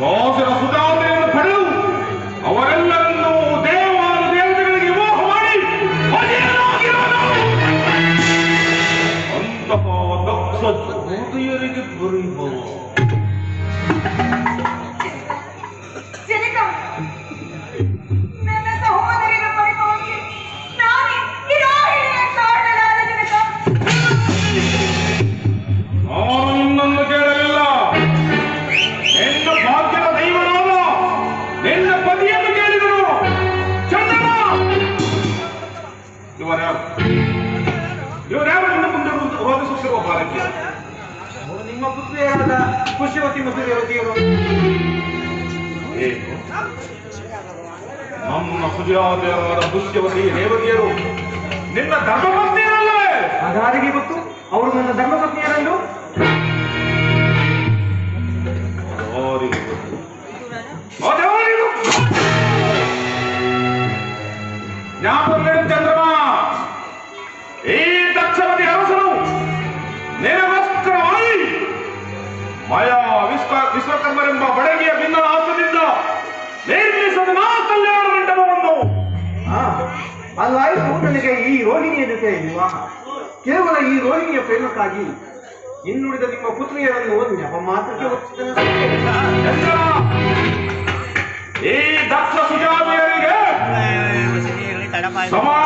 ಸೋದರ ಸುಧಾರಣೆಯನ್ನು ಪಡೆದು ಅವರೆಲ್ಲರನ್ನೂ ದೇವಾನು ದೇವತೆಗಳಿಗೆ ಮೋಹ ಮಾಡಿ ಅಂತಹ ದಕ್ಷ ಜ್ಯೋತಿಯರಿಗೆ ದೊರೆಯುವ ನಿನ್ನ ಕೇಳಿದರು. ಚಂದನ ಇವರ್ಯಾರು ಇವರ್ಯಾರು ನಿನ್ನ ಮುಂದೆ ರೋದ- ರೋದಿಸುತ್ತಿರುವ ನಿಮ್ಮ ಪುತ್ರಿಯಾದ ಪುಷ್ಯವತಿ ಮತ್ತು ರೇವತಿಯರು ನಮ್ಮ ಸುಜಾತೆಯರಾದ ದುಷ್ಯವತಿ ರೇವತಿಯರು ನಿನ್ನ ಧರ್ಮಪತ್ನಿಯರಲ್ಲವೇ ಜ್ಞಾಪಕವಿಡು ಚಂದ್ರಮ? ಈ ದಕ್ಷವತಿ ಅರಸನು ನಿರವಸ್ತ್ರವಾಗಿ ಮಾಯಾ ವಿಶ್ವ ವಿಶ್ವಕರ್ಮರೆಂಬ ಬಡಗಿಯ ಭಿನ್ನ ಆಸದಿಂದ ನಿರ್ಮಿಸಿದ ನಾ ಕಲ್ಯಾಣ ಮಂಟಪವನ್ನು ಅಲ್ಲಾಯ್ತು ನನಗೆ ಈ ರೋಹಿಣಿಯ ಜೊತೆ ವಿವಾಹ. ಕೇವಲ ಈ ರೋಹಿಣಿಯ ಪ್ರೇಮಕ್ಕಾಗಿ ಇನ್ನುಳಿದ ನಿಮ್ಮ ಪುತ್ರಿಯರನ್ನು ನೆಪ ಮಾತ್ರಕ್ಕೆ சமா